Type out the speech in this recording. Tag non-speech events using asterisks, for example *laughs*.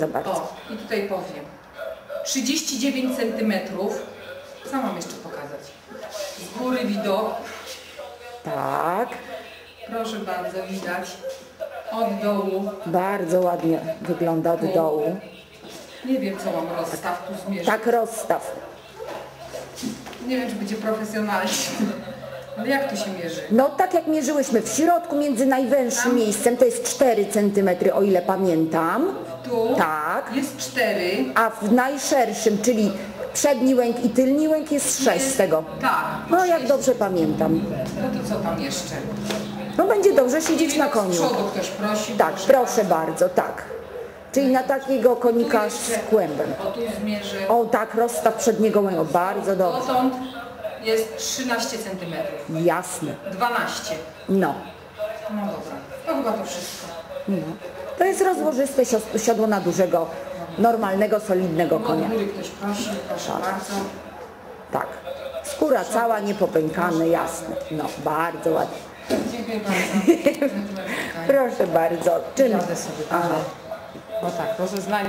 za bardzo. O, i tutaj powiem. 39 cm. Co mam jeszcze pokazać? Z góry widok. Tak, Proszę bardzo, widać. Od dołu. bardzo ładnie wygląda od dołu. Nie wiem, co mam rozstaw tu zmierzyć. Tak rozstaw. Nie wiem, czy będzie profesjonalnie. Ale jak to się mierzy? No tak jak mierzyłyśmy, w środku między najwęższym miejscem to jest 4 cm, o ile pamiętam. Tu Tak. jest 4. A w najszerszym, czyli przedni łęk i tylni łęk jest 6 z tego. Tak. No jak dobrze pamiętam. No to co tam jeszcze? No będzie dobrze siedzieć na Z koniu. przodu ktoś prosi. Tak, proszę bardzo, tak. Czyli na takiego konika z kłębem. O tu zmierzę. O tak, rozstaw przedniego łęku, bardzo dobrze. Dotąd jest 13 cm. Jasne. 12. No. No dobra. To chyba to wszystko. no. To jest rozłożyste sios- siodło na dużego, normalnego, solidnego konia. góry ktoś prosi, proszę bardzo. Tak. Skóra cała, niepopękane, jasne. No, bardzo ładnie. Dziękuję bardzo. *laughs* Proszę bardzo. Czym? Jadę sobie. Aha. O tak, rozeznanie.